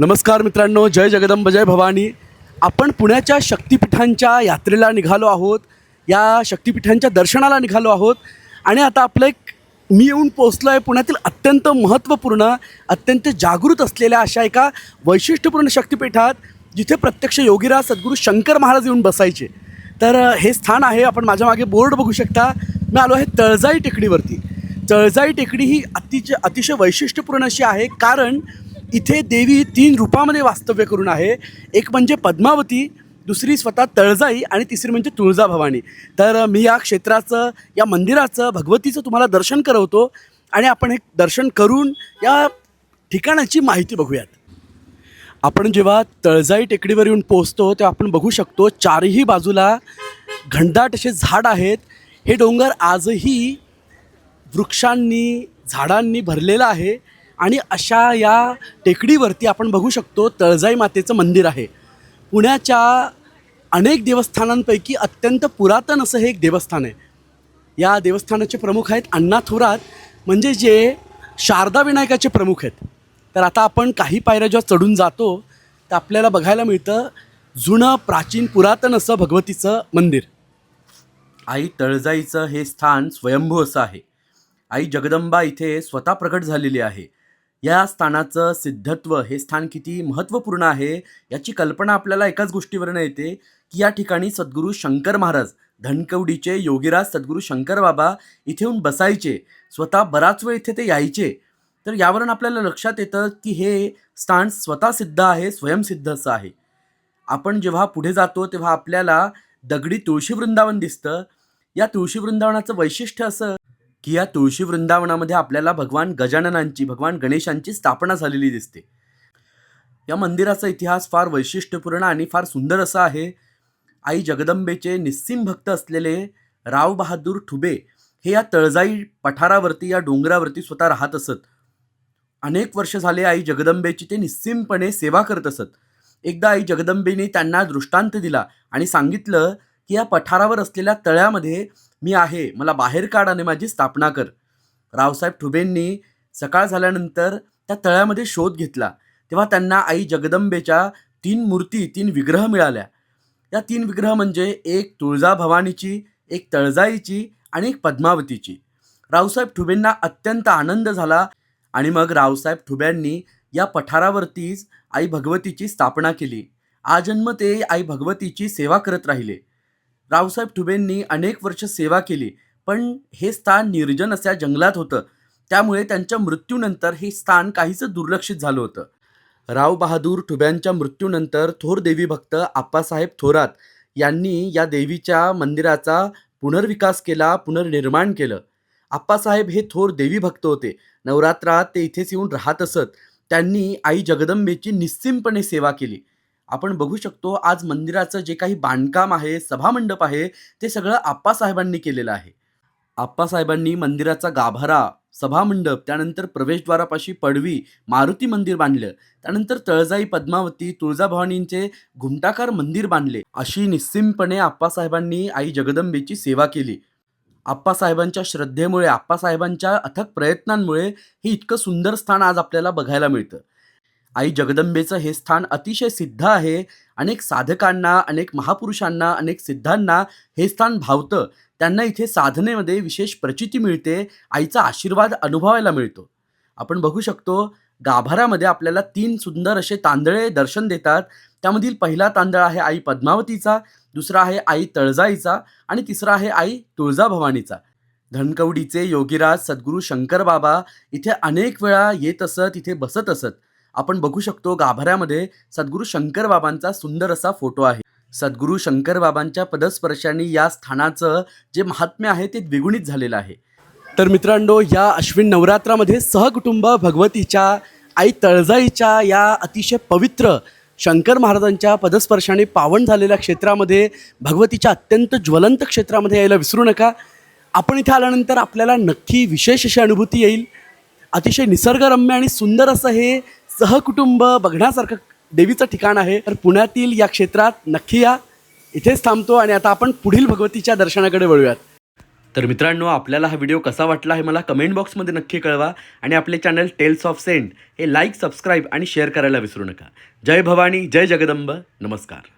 नमस्कार मित्रांनो जय जगदंब जय भवानी. आपण पुण्याच्या शक्तिपीठांच्या यात्रेला निघालो आहोत. या शक्तिपीठांच्या दर्शनाला निघालो आहोत. आणि आता आपलं एक मी येऊन पोचलो आहे पुण्यातील अत्यंत महत्त्वपूर्ण अत्यंत जागृत असलेल्या अशा एका वैशिष्ट्यपूर्ण शक्तिपीठात जिथे प्रत्यक्ष योगीराज सद्गुरू शंकर महाराज येऊन बसायचे. तर हे स्थान आहे आपण माझ्या मागे बोर्ड बघू शकता. मी आलो आहे तळजाई टेकडीवरती. तळजाई टेकडी ही अतिशय अतिशय वैशिष्ट्यपूर्ण अशी आहे. कारण इथे देवी तीन रूपामध्ये वास्तव्य करून आहे. एक म्हणजे पद्मावती दुसरी स्वतः तळजाई आणि तिसरी म्हणजे तुळजाभवानी तर मी या क्षेत्राचं या मंदिराचं भगवतीचं तुम्हाला दर्शन करवतो आणि आपण हे दर्शन करून या ठिकाणाची माहिती बघूयात. आपण जेव्हा तळजाई टेकडीवर येऊन पोहोचतो तेव्हा आपण बघू शकतो चारही बाजूला घनदाट असे झाड आहेत. हे डोंगर आजही वृक्षांनी झाडांनी भरलेलं आहे. आणि अशा या टेकडीवरती आपण बघू शकतो तळजाई मातेचं मंदिर आहे. पुण्याच्या अनेक देवस्थानांपैकी अत्यंत पुरातन असं हे एक देवस्थान आहे. या देवस्थानाचे प्रमुख आहेत अण्णा थोरात म्हणजे जे शारदा विनायकाचे प्रमुख आहेत. तर आता आपण काही पायऱ्या जेव्हा चढून जातो तर आपल्याला बघायला मिळतं जुनं प्राचीन पुरातन असं भगवतीचं मंदिर. आई तळजाईचं हे स्थान स्वयंभू असं आहे. आई जगदंबा इथे स्वतः प्रकट झालेली आहे. या स्थानाचं सिद्धत्व हे स्थान किती महत्त्वपूर्ण आहे याची कल्पना आपल्याला एकाच गोष्टीवरनं येते की या ठिकाणी सद्गुरू शंकर महाराज धनकवडीचे योगीराज सद्गुरू शंकर बाबा इथे येऊन बसायचे स्वतः बराच वेळ इथे ते यायचे. तर यावरून आपल्याला लक्षात येतं की हे स्थान स्वतः सिद्ध आहे स्वयंसिद्ध असं आहे. आपण जेव्हा पुढे जातो तेव्हा आपल्याला दगडी तुळशी वृंदावन दिसतं. या तुळशी वृंदावनाचं वैशिष्ट्य असं की या तुळशी वृंदावनामध्ये आपल्याला भगवान गजाननांची भगवान गणेशांची स्थापना झालेली दिसते. या मंदिराचा इतिहास फार वैशिष्ट्यपूर्ण आणि फार सुंदर असा आहे. आई जगदंबेचे निस्सीम भक्त असलेले राव बहादूर ठुबे हे या तळजाई पठारावरती या डोंगरावरती स्वतः राहत असत. अनेक वर्ष झाले आई जगदंबेची ते निस्सीमपणे सेवा करत असत. एकदा आई जगदंबेने त्यांना दृष्टांत दिला आणि सांगितलं की या पठारावर असलेल्या तळ्यामध्ये मी आहे मला बाहेर काढ आणि माझी स्थापना कर. रावसाहेब ठुबेंनी सकाळ झाल्यानंतर त्या तळ्यामध्ये शोध घेतला. तेव्हा त्यांना आई जगदंबेच्या तीन मूर्ती तीन विग्रह मिळाल्या. या तीन विग्रह म्हणजे एक तुळजा भवानीची एक तळजाईची आणि एक पद्मावतीची. रावसाहेब ठुबेंना अत्यंत आनंद झाला आणि मग रावसाहेब ठुब्यांनी या पठारावरतीच आई भगवतीची स्थापना केली. आजन्म ते आई भगवतीची सेवा करत राहिले. रावसाहेब ठुबेंनी अनेक वर्ष सेवा केली पण हे स्थान निर्जन अशा जंगलात होतं. त्यामुळे त्यांच्या मृत्यूनंतर हे स्थान काहीसं दुर्लक्षित झालं होतं. राव बहादूर ठुब्यांच्या मृत्यूनंतर थोर देवी भक्त आप्पासाहेब थोरात यांनी या देवीच्या मंदिराचा पुनर्विकास केला पुनर्निर्माण केलं. आप्पासाहेब हे थोर देवी भक्त होते. नवरात्रात ते इथेच येऊन राहत असत. त्यांनी आई जगदंबेची निस्सीमपणे सेवा केली. आपण बघू शकतो आज मंदिराचं जे काही बांधकाम आहे सभामंडप आहे ते सगळं आप्पासाहेबांनी केलेलं आहे. आप्पासाहेबांनी मंदिराचा गाभारा सभामंडप त्यानंतर प्रवेशद्वारापाशी पडवी मारुती मंदिर बांधलं. त्यानंतर तळजाई पद्मावती तुळजाभवानींचे घुमटाकार मंदिर बांधले. अशी निस्सिमपणे आप्पासाहेबांनी आई जगदंबेची सेवा केली. आप्पासाहेबांच्या श्रद्धेमुळे आप्पासाहेबांच्या अथक प्रयत्नांमुळे हे इतकं सुंदर स्थान आज आपल्याला बघायला मिळतं. आई जगदंबेचं हे स्थान अतिशय सिद्ध आहे. अनेक साधकांना अनेक महापुरुषांना अनेक सिद्धांना हे स्थान भावतं. त्यांना इथे साधनेमध्ये विशेष प्रचिती मिळते आईचा आशीर्वाद अनुभवायला मिळतो. आपण बघू शकतो गाभाऱ्यामध्ये आपल्याला तीन सुंदर असे तांदळे दर्शन देतात. त्यामधील पहिला तांदळ आहे आई पद्मावतीचा दुसरा आहे आई तळजाईचा आणि तिसरा आहे आई तुळजाभवानीचा. धनकवडीचे योगीराज सद्गुरू शंकर बाबा इथे अनेक वेळा येत असत इथे बसत असत. आपण बघू शकतो गाभाऱ्यामध्ये सद्गुरू शंकर बाबांचा सुंदर असा फोटो आहे. सद्गुरू शंकर बाबांच्या पदस्पर्शाने या स्थानाचं जे महात्म्य आहे ते द्विगुणित झालेलं आहे. तर मित्रांनो या अश्विन नवरात्रामध्ये सहकुटुंब भगवतीच्या आई तळजाईच्या या अतिशय पवित्र शंकर महाराजांच्या पदस्पर्शाने पावन झालेल्या क्षेत्रामध्ये भगवतीच्या अत्यंत ज्वलंत क्षेत्रामध्ये यायला विसरू नका. आपण इथे आल्यानंतर आपल्याला नक्की विशेष अशी अनुभूती येईल. अतिशय निसर्गरम्य आणि सुंदर असं हे सहकुटुंब बघण्यासारखं देवीचं ठिकाण आहे. तर पुण्यातील या क्षेत्रात नक्की या. इथेच थांबतो आणि आता आपण पुढील भगवतीच्या दर्शनाकडे वळूयात. तर मित्रांनो आपल्याला हा व्हिडिओ कसा वाटला हे मला कमेंट बॉक्समध्ये नक्की कळवा आणि आपले चॅनल टेल्स ऑफ सेंट हे लाईक सबस्क्राईब आणि शेअर करायला विसरू नका. जय भवानी जय जगदंब. नमस्कार.